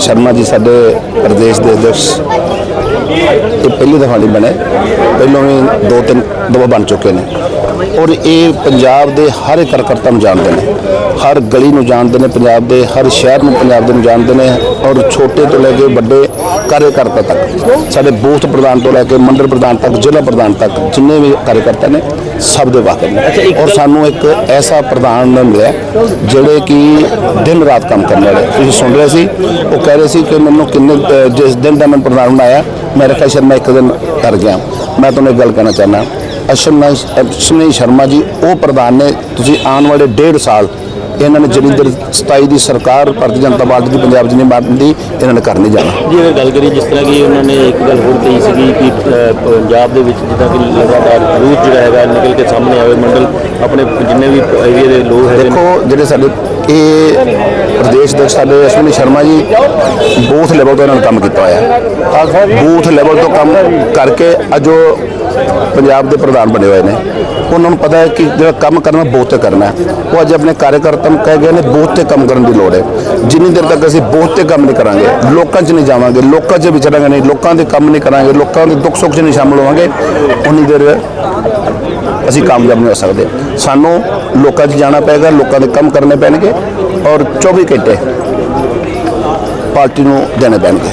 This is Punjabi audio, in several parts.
ਸ਼ਰਮਾ ਜੀ ਸਾਡੇ ਪ੍ਰਦੇਸ਼ ਦੇ ਅਧਿਕਸ਼ ਇਹ ਪਹਿਲੀ ਦਫਾ ਲਈ ਬਣੇ। ਪਹਿਲਾਂ ਵੀ ਦੋ ਤਿੰਨ ਦਫਾ ਬਣ ਚੁੱਕੇ ਨੇ। ਔਰ ਇਹ ਪੰਜਾਬ ਦੇ ਹਰ ਇੱਕ ਕਾਰਕਰਤਾ ਨੂੰ ਜਾਣਦੇ ਨੇ। ਹਰ ਗਲੀ ਨੂੰ ਜਾਣਦੇ ਨੇ ਪੰਜਾਬ ਦੇ ਹਰ ਸ਼ਹਿਰ ਨੂੰ ਪੰਜਾਬ ਦੇ ਨੂੰ ਜਾਣਦੇ ਨੇ ਔਰ ਛੋਟੇ ਤੋਂ ਲੈ ਕੇ ਵੱਡੇ ਕਾਰਜਕਰਤਾ ਤੱਕ ਸਾਡੇ ਬੂਥ ਪ੍ਰਧਾਨ ਤੋਂ ਲੈ ਕੇ ਮੰਡਲ ਪ੍ਰਧਾਨ ਤੱਕ ਜ਼ਿਲ੍ਹਾ ਪ੍ਰਧਾਨ ਤੱਕ ਜਿੰਨੇ ਵੀ ਕਾਰਜਕਰਤਾ ਨੇ ਸਭ ਦੇ ਵਾਕਫ ਨੇ। ਔਰ ਸਾਨੂੰ ਇੱਕ ਐਸਾ ਪ੍ਰਧਾਨ ਨੇ ਮਿਲਿਆ ਜਿਹੜੇ ਕਿ ਦਿਨ ਰਾਤ ਕੰਮ ਕਰਨ ਵਾਲੇ। ਤੁਸੀਂ ਸੁਣ ਰਹੇ ਸੀ ਉਹ ਕਹਿ ਰਹੇ ਸੀ ਕਿ ਮੈਨੂੰ ਕਿੰਨੇ ਜਿਸ ਦਿਨ ਦਾ ਮੈਂ ਪ੍ਰਧਾਨ ਬਣਾਇਆ ਮੈਂ ਰਖਾ ਸ਼ਰਮਾ ਇੱਕ ਦਿਨ ਕਰ ਗਿਆ। ਮੈਂ ਤੁਹਾਨੂੰ ਇੱਕ ਗੱਲ ਕਹਿਣਾ ਚਾਹੁੰਦਾ ਅਸ਼ਮਨੀ ਅਸ਼ਮਨੀ ਸ਼ਰਮਾ ਜੀ ਉਹ ਪ੍ਰਧਾਨ ਨੇ ਤੁਸੀਂ ਆਉਣ ਵਾਲੇ ਡੇਢ ਸਾਲ ਇਹਨਾਂ ਨੇ ਜਿਹੜੀ ਦਰ 27 ਦੀ ਸਰਕਾਰ ਭਾਰਤੀ ਜਨਤਾ ਪਾਰਟੀ ਦੀ ਪੰਜਾਬ ਦੀ ਨਹੀਂ ਬਣਦੀ ਇਹਨਾਂ ਨੇ ਕਰ ਨਹੀਂ ਜਾਣਾ। ਜੀ ਅਗਰ ਗੱਲ ਕਰੀਏ ਜਿਸ ਤਰ੍ਹਾਂ ਕਿ ਉਹਨਾਂ ਨੇ ਇੱਕ ਗੱਲ ਹੋਰ ਕਹੀ ਸੀਗੀ ਕਿ ਪੰਜਾਬ ਦੇ ਵਿੱਚ ਜਿੱਦਾਂ ਕਿ ਲਗਾਤਾਰ ਯੂਥ ਜਿਹੜਾ ਹੈਗਾ ਨਿਕਲ ਕੇ ਸਾਹਮਣੇ ਆਵੇ ਮੰਡਲ ਆਪਣੇ ਜਿੰਨੇ ਵੀ ਏਰੀਆ ਦੇ ਲੋਕ ਹੈਗੇ ਨੇ। ਦੇਖੋ ਜਿਹੜੇ ਸਾਡੇ ਇਹ ਪ੍ਰਦੇਸ਼ ਦੇ ਸਾਡੇ ਅਸ਼ਵਨੀ ਸ਼ਰਮਾ ਜੀ ਬੂਥ ਲੈਵਲ ਤੋਂ ਇਹਨਾਂ ਨੇ ਕੰਮ ਕੀਤਾ ਹੋਇਆ। ਬੂਥ ਲੈਵਲ ਤੋਂ ਕੰਮ ਕਰਕੇ ਅੱਜ ਉਹ ਪੰਜਾਬ ਦੇ ਪ੍ਰਧਾਨ ਬਣੇ ਹੋਏ ਨੇ। ਉਹਨਾਂ ਨੂੰ ਪਤਾ ਹੈ ਕਿ ਜਿਹੜਾ ਕੰਮ ਕਰਨਾ, ਬਹੁਤ ਕਰਨਾ ਹੈ। ਉਹ ਅੱਜ ਆਪਣੇ ਕਾਰਜਕਰਤਾਵਾਂ ਨੂੰ ਕਹਿ ਗਏ ਨੇ ਬੂਥ ਤੇ ਕੰਮ ਕਰਨ ਦੀ ਲੋੜ ਹੈ। ਜਿੰਨੀ ਦੇਰ ਤੱਕ ਅਸੀਂ ਬੂਥ ਤੇ ਕੰਮ ਨਹੀਂ ਕਰਾਂਗੇ, ਲੋਕਾਂ 'ਚ ਨਹੀਂ ਜਾਵਾਂਗੇ, ਲੋਕਾਂ 'ਚ ਵਿਚਰਾਂਗੇ ਨਹੀਂ, ਲੋਕਾਂ ਦੇ ਕੰਮ ਨਹੀਂ ਕਰਾਂਗੇ, ਲੋਕਾਂ ਦੇ ਦੁੱਖ ਸੁੱਖ 'ਚ ਨਹੀਂ ਸ਼ਾਮਲ ਹੋਵਾਂਗੇ, ਉਨੀ ਦੇਰ ਅਸੀਂ ਕਾਮਯਾਬ ਨਹੀਂ ਹੋ ਸਕਦੇ। ਸਾਨੂੰ ਲੋਕਾਂ 'ਚ ਜਾਣਾ ਪਏਗਾ, ਲੋਕਾਂ ਦੇ ਕੰਮ ਕਰਨੇ ਪੈਣਗੇ ਔਰ 24 ਘੰਟੇ ਪਾਰਟੀ ਨੂੰ ਦੇਣੇ ਪੈਣਗੇ।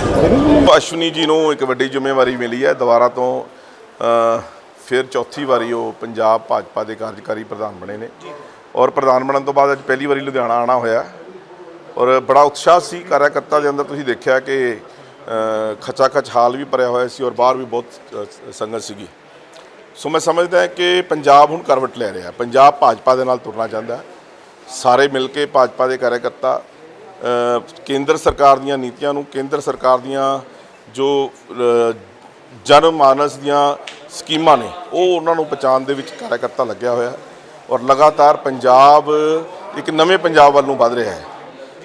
ਅਸ਼ਵਨੀ ਜੀ ਨੂੰ ਇੱਕ ਵੱਡੀ ਜ਼ਿੰਮੇਵਾਰੀ ਮਿਲੀ ਹੈ, ਦੁਬਾਰਾ ਤੋਂ ਫਿਰ ਚੌਥੀ ਵਾਰੀ ਉਹ ਪੰਜਾਬ ਭਾਜਪਾ ਦੇ ਕਾਰਜਕਾਰੀ ਪ੍ਰਧਾਨ ਬਣੇ ਨੇ। ਔਰ ਪ੍ਰਧਾਨ ਬਣਨ ਤੋਂ ਬਾਅਦ ਅੱਜ ਪਹਿਲੀ ਵਾਰੀ ਲੁਧਿਆਣਾ ਆਣਾ ਹੋਇਆ। ਔਰ ਬੜਾ ਉਤਸ਼ਾਹ ਸੀ ਕਾਰਜਕਰਤਾ ਦੇ ਅੰਦਰ ਤੁਸੀਂ ਦੇਖਿਆ ਕਿ ਅ, ਖਚਾ ਖਚ ਹਾਲ ਵੀ ਭਰਿਆ ਹੋਇਆ ਸੀ ਔਰ ਬਾਹਰ ਵੀ ਬਹੁਤ ਸੰਗਤ ਸੀਗੀ। ਸੋ ਮੈਂ ਸਮਝਦਾ ਹਾਂ ਕਿ ਪੰਜਾਬ ਹੁਣ ਕਰਵਟ ਲੈ ਰਿਹਾ। ਪੰਜਾਬ ਭਾਜਪਾ ਦੇ ਨਾਲ ਤੁਰਨਾ ਚਾਹੁੰਦਾ ਸਾਰੇ ਮਿਲ ਕੇ ਭਾਜਪਾ ਦੇ ਕਾਰਜਕਰਤਾ ਅ, ਕੇਂਦਰ ਸਰਕਾਰ ਦੀਆਂ ਨੀਤੀਆਂ ਨੂੰ ਕੇਂਦਰ ਸਰਕਾਰ ਦੀਆਂ ਜੋ ਅ, ਜਨ ਮਾਨਸ ਦੀਆਂ ਸਕੀਮਾਂ ਨੇ ਉਹ ਉਹਨਾਂ ਨੂੰ ਪਛਾਣ ਦੇ ਵਿੱਚ ਕਾਰਜਕਰਤਾ ਲੱਗਿਆ ਹੋਇਆ ਹੈ ਔਰ ਲਗਾਤਾਰ ਪੰਜਾਬ ਇੱਕ ਨਵੇਂ ਪੰਜਾਬ ਵੱਲ ਨੂੰ ਵਧ ਰਿਹਾ ਹੈ।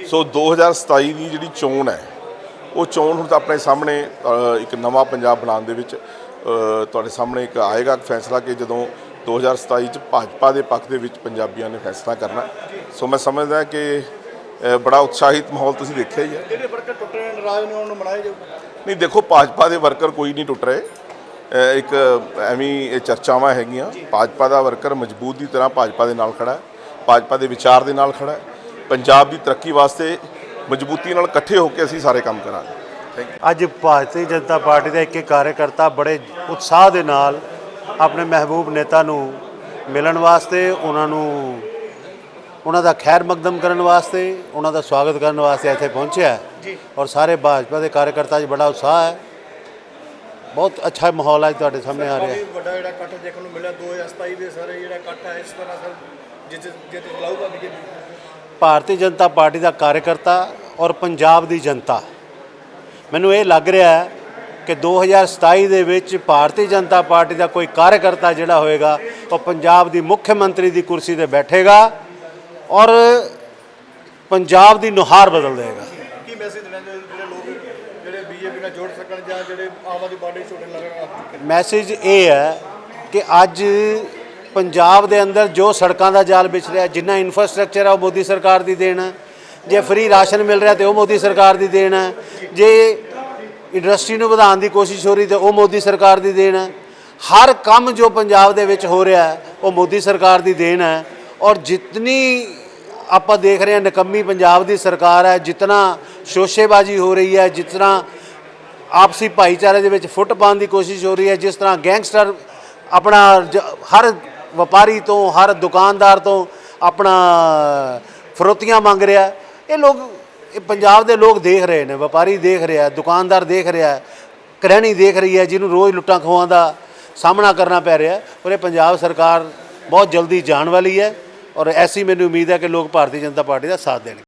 ਸੋ 2027 ਦੀ ਜਿਹੜੀ ਚੋਣ ਹੈ ਉਹ ਚੋਣ ਹੁਣ ਤਾਂ ਆਪਣੇ ਸਾਹਮਣੇ ਇੱਕ ਨਵਾਂ ਪੰਜਾਬ ਬਣਾਉਣ ਦੇ ਵਿੱਚ ਤੁਹਾਡੇ ਸਾਹਮਣੇ ਇੱਕ ਆਏਗਾ ਫੈਸਲਾ ਕਿ ਜਦੋਂ 2027 ਚ ਭਾਜਪਾ ਦੇ ਪੱਖ ਦੇ ਵਿੱਚ ਪੰਜਾਬੀਆਂ ਨੇ ਫੈਸਲਾ ਕਰਨਾ। ਸੋ ਮੈਂ ਸਮਝਦਾ ਕਿ ਬੜਾ ਉਤਸ਼ਾਹਿਤ ਮਾਹੌਲ ਤੁਸੀਂ ਦੇਖਿਆ ਹੀ ਹੈ। ਜਿਹੜੇ ਵਰਕਰ ਟੁੱਟੇ ਨੇ? ਨਾਰਾਜ਼ ਨੇ ਉਹਨੂੰ ਮਨਾਏ ਜਾਊ ਨਹੀਂ ਦੇਖੋ ਭਾਜਪਾ ਦੇ ਵਰਕਰ ਕੋਈ ਨਹੀਂ ਟੁੱਟ ਰਹੇ। ਇੱਕ ਐਵੇਂ ਇਹ ਚਰਚਾਵਾਂ ਹੈਗੀਆਂ। ਭਾਜਪਾ ਦਾ ਵਰਕਰ ਮਜ਼ਬੂਤ ਦੀ ਤਰ੍ਹਾਂ ਭਾਜਪਾ ਦੇ ਨਾਲ ਖੜਾ ਹੈ। ਭਾਜਪਾ ਦੇ ਵਿਚਾਰ ਦੇ ਨਾਲ ਖੜਾ ਹੈ। ਪੰਜਾਬ ਦੀ ਤਰੱਕੀ ਵਾਸਤੇ ਮਜ਼ਬੂਤੀ ਨਾਲ ਇਕੱਠੇ ਹੋ ਕੇ ਅਸੀਂ ਸਾਰੇ ਕੰਮ ਕਰਾਂਗੇ। ਥੈਂਕ ਯੂ ਅੱਜ ਭਾਰਤੀ ਜਨਤਾ ਪਾਰਟੀ ਦਾ ਇੱਕ ਇੱਕ ਕਾਰਜਕਰਤਾ ਬੜੇ ਉਤਸ਼ਾਹ ਦੇ ਨਾਲ ਆਪਣੇ ਮਹਿਬੂਬ ਨੇਤਾ ਨੂੰ ਮਿਲਣ ਵਾਸਤੇ ਉਹਨਾਂ ਨੂੰ ਉਹਨਾਂ ਦਾ ਖੈਰ ਮਕਦਮ ਕਰਨ ਵਾਸਤੇ ਉਹਨਾਂ ਦਾ ਸਵਾਗਤ ਕਰਨ ਵਾਸਤੇ ਇੱਥੇ ਪਹੁੰਚਿਆ ਹੈ। ਔਰ ਸਾਰੇ ਭਾਜਪਾ ਦੇ ਕਾਰਜਕਰਤਾ 'ਚ ਬੜਾ ਉਤਸ਼ਾਹ ਹੈ। ਬਹੁਤ ਅੱਛਾ ਮਾਹੌਲ ਅੱਜ ਤੁਹਾਡੇ ਸਾਹਮਣੇ ਆ ਰਿਹਾ। ਹੈ ਵੱਡਾ ਜਿਹੜਾ ਇਕੱਠ ਦੇਖਣ ਨੂੰ ਮਿਲਿਆ 2027 ਦੇ ਸਾਰੇ ਜਿਹੜਾ ਇਕੱਠ ਹੈ ਇਸ ਤਰ੍ਹਾਂ ਸਰ ਜਿੱਤ ਜਿੱਤ ਲਾਊਗਾ ਬੀਜੇਪੀ ਭਾਰਤੀ ਜਨਤਾ ਪਾਰਟੀ ਦਾ ਕਾਰਜਕਰਤਾ ਔਰ ਪੰਜਾਬ ਦੀ ਜਨਤਾ। ਮੈਨੂੰ ਇਹ ਲੱਗ ਰਿਹਾ ਹੈ ਕਿ 2027 ਦੇ ਵਿੱਚ ਭਾਰਤੀ ਜਨਤਾ ਪਾਰਟੀ ਦਾ ਕੋਈ ਕਾਰਜਕਰਤਾ ਜਿਹੜਾ ਹੋਏਗਾ ਉਹ ਪੰਜਾਬ ਦੀ ਮੁੱਖ ਮੰਤਰੀ ਦੀ ਕੁਰਸੀ ਤੇ ਬੈਠੇਗਾ ਔਰ ਪੰਜਾਬ ਦੀ ਨੁਹਾਰ ਬਦਲ ਦੇਗਾ। ਕੀ ਮੈਸੇਜ ਦੇਣਾ ਜਿਹੜੇ ਲੋਕ ਜਿਹੜੇ ਬੀਜੇਪੀ ਨਾਲ ਜੁੜ ਸਕਣ ਜਾਂ ਜਿਹੜੇ ਆਮ ਆਦਮੀ ਪਾਰਟੀ ਛੋਟੇ ਲੱਗਣ ਮੈਸੇਜ ਇਹ ਹੈ ਕਿ ਅੱਜ ਪੰਜਾਬ ਦੇ ਅੰਦਰ ਜੋ ਸੜਕਾਂ ਦਾ ਜਾਲ ਵਿਛ ਰਿਹਾ, ਜਿੰਨਾ ਇਨਫਰਾਸਟ੍ਰਕਚਰ ਹੈ ਉਹ ਮੋਦੀ ਸਰਕਾਰ ਦੀ ਦੇਣ ਹੈ। ਜੇ ਫ੍ਰੀ ਰਾਸ਼ਨ ਮਿਲ ਰਿਹਾ ਤੇ ਉਹ ਮੋਦੀ ਸਰਕਾਰ ਦੀ ਦੇਣ ਹੈ। ਜੇ ਇੰਡਸਟਰੀ ਨੂੰ ਵਧਾਉਣ ਦੀ ਕੋਸ਼ਿਸ਼ ਹੋ ਰਹੀ ਤੇ ਉਹ ਮੋਦੀ ਸਰਕਾਰ ਦੀ ਦੇਣ ਹੈ। ਹਰ ਕੰਮ ਜੋ ਪੰਜਾਬ ਦੇ ਵਿੱਚ ਹੋ ਰਿਹਾ ਹੈ, ਉਹ ਮੋਦੀ ਸਰਕਾਰ ਦੀ ਦੇਣ ਹੈ। ਔਰ ਜਿਤਨੀ ਆਪਾਂ ਦੇਖ ਰਹੇ ਹਾਂ ਨਕੰਮੀ ਪੰਜਾਬ ਦੀ ਸਰਕਾਰ ਹੈ, ਜਿਤਨਾ ਸ਼ੋਸ਼ੇਬਾਜ਼ੀ ਹੋ ਰਹੀ ਹੈ, ਜਿਤਨਾ ਆਪਸੀ ਭਾਈਚਾਰੇ ਦੇ ਵਿੱਚ ਫੁੱਟ ਪਾਉਣ ਦੀ ਕੋਸ਼ਿਸ਼ ਹੋ ਰਹੀ ਹੈ, ਜਿਸ ਤਰ੍ਹਾਂ ਗੈਂਗਸਟਰ ਆਪਣਾ ਜ- ਹਰ ਵਪਾਰੀ ਤੋਂ, ਹਰ ਦੁਕਾਨਦਾਰ ਤੋਂ ਆਪਣਾ ਫਰੋਤੀਆਂ ਮੰਗ ਰਿਹਾ ਇਹ ਲੋਕ, ਇਹ ਪੰਜਾਬ ਦੇ ਲੋਕ ਦੇਖ ਰਹੇ ਨੇ, ਵਪਾਰੀ ਦੇਖ ਰਿਹਾ ਦੁਕਾਨਦਾਰ ਦੇਖ ਰਿਹਾ ਕਰਹਿਣੀ ਦੇਖ ਰਹੀ ਹੈ, ਜਿਹਨੂੰ ਰੋਜ਼ ਲੁੱਟਾਂ ਖੋਹਾਂ ਦਾ ਸਾਹਮਣਾ ਕਰਨਾ ਪੈ ਰਿਹਾ ਪਰ ਇਹ ਪੰਜਾਬ ਸਰਕਾਰ ਬਹੁਤ ਜਲਦੀ ਜਾਣ ਵਾਲੀ ਹੈ। ਔਰ ਐਸੀ ਮੈਨੂੰ ਉਮੀਦ ਹੈ ਕਿ ਲੋਕ ਭਾਰਤੀ ਜਨਤਾ ਪਾਰਟੀ ਦਾ ਸਾਥ ਦੇਣਗੇ।